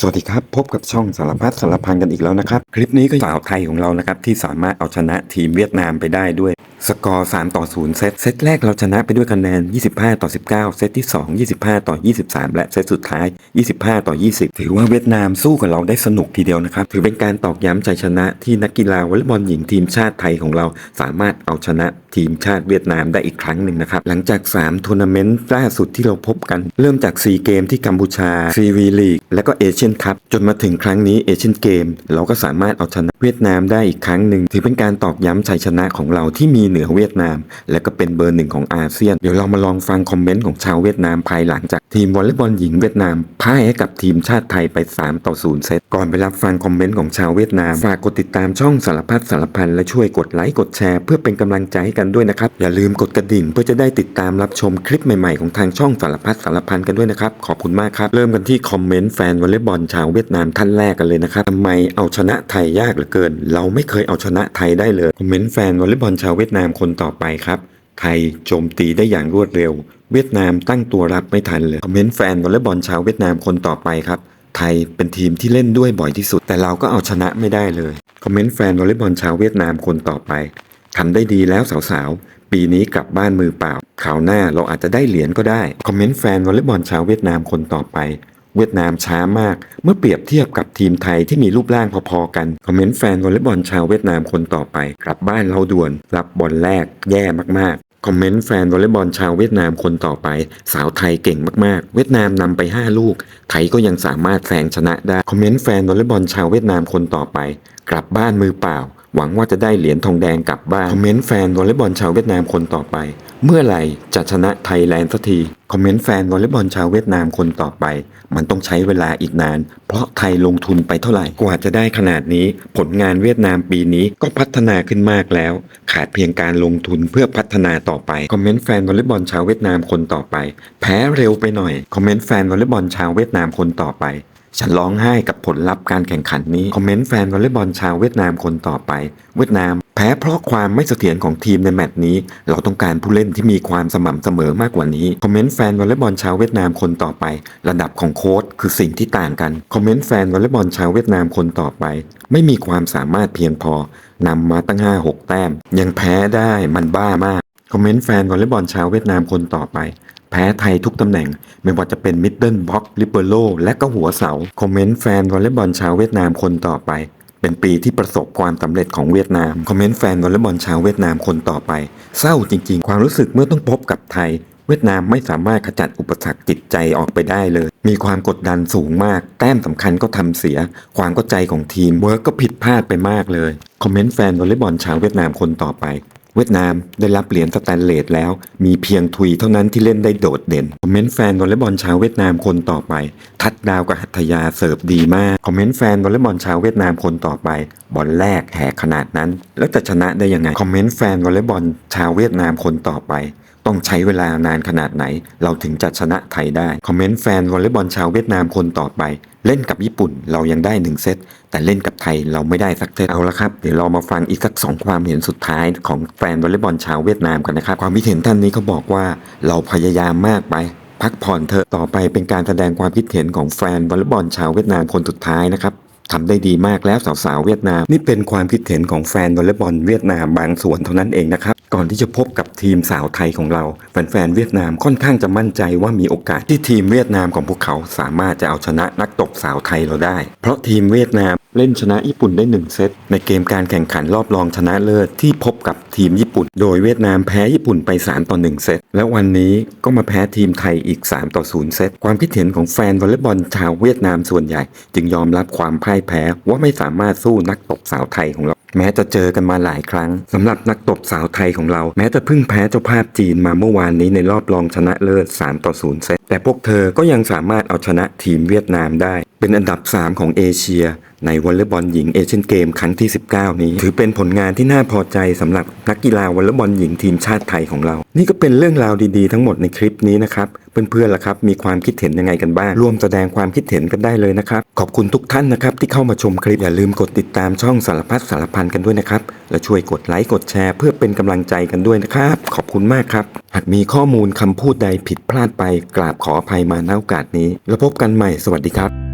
สวัสดีครับ พบกับช่องสารพัดสารพันกันอีกแล้วนะครับ คลิปนี้ก็สาวไทยของเรานะครับ ที่สามารถเอาชนะทีมเวียดนามไปได้ด้วย สกอร์ 3 ต่อ 0 เซตเซตแรกเราชนะไปด้วยคะแนน 25 ต่อ 19 เซตที่ 2 25 ต่อ 23 และเซตสุดท้าย 25 ต่อ 20 ถือว่าเวียดนามสู้กับเราได้สนุกทีเดียวนะครับ ถือเป็นการตอกย้ำใจชนะที่นักกีฬาวอลเลย์บอลหญิงทีมชาติไทยของเราสามารถเอาชนะทีมชาติเวียดนามได้อีกครั้งหนึ่งนะครับ หลังจาก3ทัวร์นาเมนต์ล่าสุดที่เราพบกัน เริ่มจาก 4 เกมที่กัมพูชาซีวีลีกและก็เอเชียนคัพจนมาถึงครั้งนี้เอเชียนเกม เราก็สามารถเอาชนะเวียดนามได้อีกครั้งหนึ่งถือเป็นการตอกย้ำชัยชนะของเราที่มีเหนือเวียดนาม และก็เป็นเบอร์หนึ่งของอาเซียน เดี๋ยวเรามาลองฟังคอมเมนต์ของชาวเวียดนามภายหลังจากทีมวอลเลย์บอลหญิงเวียดนามพ่ายให้กับทีมชาติไทยไป 3 ต่อ 0 เซตก่อนไปรับฟังคอมเมนต์ของชาวเวียดนามฝากกดติดตามช่องสารพัดสารพันและช่วยกดไลค์กดแชร์เพื่อเป็นกำลังใจให้กันด้วยนะครับ อย่าลืมกดกระดิ่งเพื่อจะได้ติดตามรับชมคลิปใหม่ๆของทางช่องสารพัดสารพันกันด้วยนะครับ ขอบคุณมากครับ เริ่มกันที่คอมเมนต์แฟนวอลเลย์บอลชาวเวียดนามท่านแรกกันเลยนะครับทำไมเอาชนะไทยยากเหลือเกิน เราไม่เคยเอาชนะไทยได้เลยคอมเมนต์แฟนวอลเลย์บอลชาวเวียดนามคนต่อไปครับไทยโจมตีได้อย่างรวดเร็ว เวียดนามตั้งตัวรับไม่ทันเลยคอมเมนต์แฟนวอลเลย์บอลชาวเวียดนามคนต่อไปครับไทยเป็นทีมที่เล่นด้วยบ่อยที่สุด แต่เราก็เอาชนะไม่ได้เลย คอมเมนต์แฟนวอลเลย์บอลชาวเวียดนามคนต่อไป ทำได้ดีแล้วสาวๆ ปีนี้กลับบ้านมือเปล่าคราวหน้าเราอาจจะได้เหรียญก็ได้ คอมเมนต์แฟนวอลเลย์บอลชาวเวียดนามคนต่อไป เวียดนามช้ามาก เมื่อเปรียบเทียบกับทีมไทยที่มีรูปร่างพอๆกัน คอมเมนต์แฟนวอลเลย์บอลชาวเวียดนามคนต่อไป กลับบ้านเราด่วน รับบอลแรกแย่มากๆ คอมเมนต์แฟนวอลเลย์บอลชาวเวียดนามคนต่อไป สาวไทยเก่งมากๆ เวียดนามนำไป 5 ลูก ไทยก็ยังสามารถแซงชนะได้ คอมเมนต์แฟนวอลเลย์บอลชาวเวียดนามคนต่อไป กลับบ้านมือเปล่า หวังว่าจะได้เหรียญทองแดงกลับบ้านคอมเมนต์แฟนวอลเลย์บอลชาวเวียดนามคนต่อไป เมื่อไหร่จะชนะไทยแลนด์สักทีคอมเมนต์แฟนวอลเลย์บอลชาวเวียดนามคนต่อไป มันต้องใช้เวลาอีกนาน เพราะไทยลงทุนไปเท่าไหร่กว่าจะได้ขนาดนี้ ผลงานเวียดนามปีนี้ก็พัฒนาขึ้นมากแล้ว ขาดเพียงการลงทุนเพื่อพัฒนาต่อไปคอมเมนต์แฟนวอลเลย์บอลชาวเวียดนามคนต่อไป แพ้เร็วไปหน่อยคอมเมนต์แฟนวอลเลย์บอลชาวเวียดนามคนต่อไป ฉันร้องไห้กับผลลัพธ์การแข่งขันนี้ คอมเมนต์แฟนวอลเลย์บอลชาวเวียดนามคนต่อไป เวียดนามแพ้เพราะความไม่เสถียรของทีมในแมตช์นี้ เราต้องการผู้เล่นที่มีความสม่ำเสมอมากกว่านี้ คอมเมนต์แฟนวอลเลย์บอลชาวเวียดนามคนต่อไป ระดับของโค้ชคือสิ่งที่ต่างกัน คอมเมนต์แฟนวอลเลย์บอลชาวเวียดนามคนต่อไป ไม่มีความสามารถเพียงพอนำมาตั้ง 5-6 แต้ม ยังแพ้ได้มันบ้ามาก คอมเมนต์แฟนวอลเลย์บอลชาวเวียดนามคนต่อไป แพ้ไทยทุกตำแหน่ง ไม่ว่าจะเป็นมิดเดิลบ็อกลิเบโรและก็หัวเสา คอมเมนต์แฟนวอลเลย์บอลชาวเวียดนามคนต่อไป เป็นปีที่ประสบความสำเร็จของเวียดนาม คอมเมนต์แฟนวอลเลย์บอลชาวเวียดนามคนต่อไป เศร้าจริง ๆ ความรู้สึกเมื่อต้องพบกับไทย เวียดนามไม่สามารถขจัดอุปสรรคจิตใจออกไปได้เลย มีความกดดันสูงมาก แต้มสำคัญก็ทำเสีย ความเข้าใจของทีมเวิร์กก็ผิดพลาดไปมากเลย คอมเมนต์แฟนวอลเลย์บอลชาวเวียดนามคนต่อไป เวียดนามได้รับเหรียญสแตนเลสแล้ว มีเพียงทุยเท่านั้นที่เล่นได้โดดเด่น คอมเมนต์แฟนวอลเลย์บอลชาวเวียดนามคนต่อไป ทัดดาวกับหัตถยาเสิร์ฟดีมาก คอมเมนต์แฟนวอลเลย์บอลชาวเวียดนามคนต่อไป บอลแรกแหกขนาดนั้น แล้วจะชนะได้ยังไง คอมเมนต์แฟนวอลเลย์บอลชาวเวียดนามคนต่อไป ต้องใช้เวลานานขนาดไหน เราถึงจะชนะไทยได้ คอมเมนต์แฟนวอลเลย์บอลชาวเวียดนามคนต่อไป เล่นกับญี่ปุ่นเรายังได้หนึ่งเซต แต่เล่นกับไทยเราไม่ได้สักเซตเอาละครับ เดี๋ยวเรามาฟังอีกสักสองความเห็นสุดท้ายของแฟนวอลเลย์บอลชาวเวียดนามกันนะครับ ความคิดเห็นท่านนี้เขาบอกว่าเราพยายามมากไปพักผ่อนเถอะต่อไปเป็นการแสดงความคิดเห็นของแฟนวอลเลย์บอลชาวเวียดนามคนสุดท้ายนะครับทำได้ดีมากแล้วสาวๆเวียดนาม นี่เป็นความคิดเห็นของแฟนวอลเลย์บอลเวียดนามบางส่วนเท่านั้นเองนะครับ ก่อนที่จะพบกับทีมสาวไทยของเรา แฟนๆเวียดนามค่อนข้างจะมั่นใจว่ามีโอกาสที่ทีมเวียดนามของพวกเขาสามารถจะเอาชนะนักตบสาวไทยเราได้ เพราะทีมเวียดนามเล่นชนะญี่ปุ่นได้หนึ่งเซต ในเกมการแข่งขันรอบรองชนะเลิศที่พบกับทีมญี่ปุ่น โดยเวียดนามแพ้ญี่ปุ่นไป 3 ต่อ 1 เซต แล้ววันนี้ก็มาแพ้ทีมไทยอีก 3 ต่อ 0 เซต ความคิดเห็นของแฟนวอลเลย์บอลชาวเวียดนามส่วนใหญ่ จึงยอมรับความพ่ายแพ้ว่าไม่สามารถสู้นักตบสาวไทยของเรา แม้จะเจอกันมาหลายครั้งสำหรับนักตบสาวไทยของเรา แม้จะเพิ่งแพ้เจ้าภาพจีนมาเมื่อวานนี้ในรอบรองชนะเลิศ 3 ต่อ 0 เซตแต่พวกเธอก็ยังสามารถเอาชนะทีมเวียดนามได้ เป็นอันดับ 3 ของเอเชีย ในวอลเลย์บอลหญิงเอเชียนเกมครั้งที่ 19 นี้ ถือเป็นผลงานที่น่าพอใจสำหรับนักกีฬาวอลเลย์บอลหญิงทีมชาติไทยของเรา นี่ก็เป็นเรื่องราวดีๆ ทั้งหมดในคลิปนี้นะครับเพื่อนๆล่ะครับมีความคิดเห็นยังไงกันบ้างร่วมแสดงความคิดเห็นกันได้เลยนะครับ ขอบคุณทุกท่านนะครับที่เข้ามาชมคลิปอย่าลืมกดติดตามช่องสารพัดสารพันกันด้วยนะครับและช่วยกดไลค์กดแชร์ เพื่อเป็นกำลังใจกันด้วยนะครับ ขอบคุณมากครับ หากมีข้อมูลคำพูดใดผิดพลาดไปกราบขออภัยมาณโอกาสนี้ แล้วพบกันใหม่สวัสดีครับ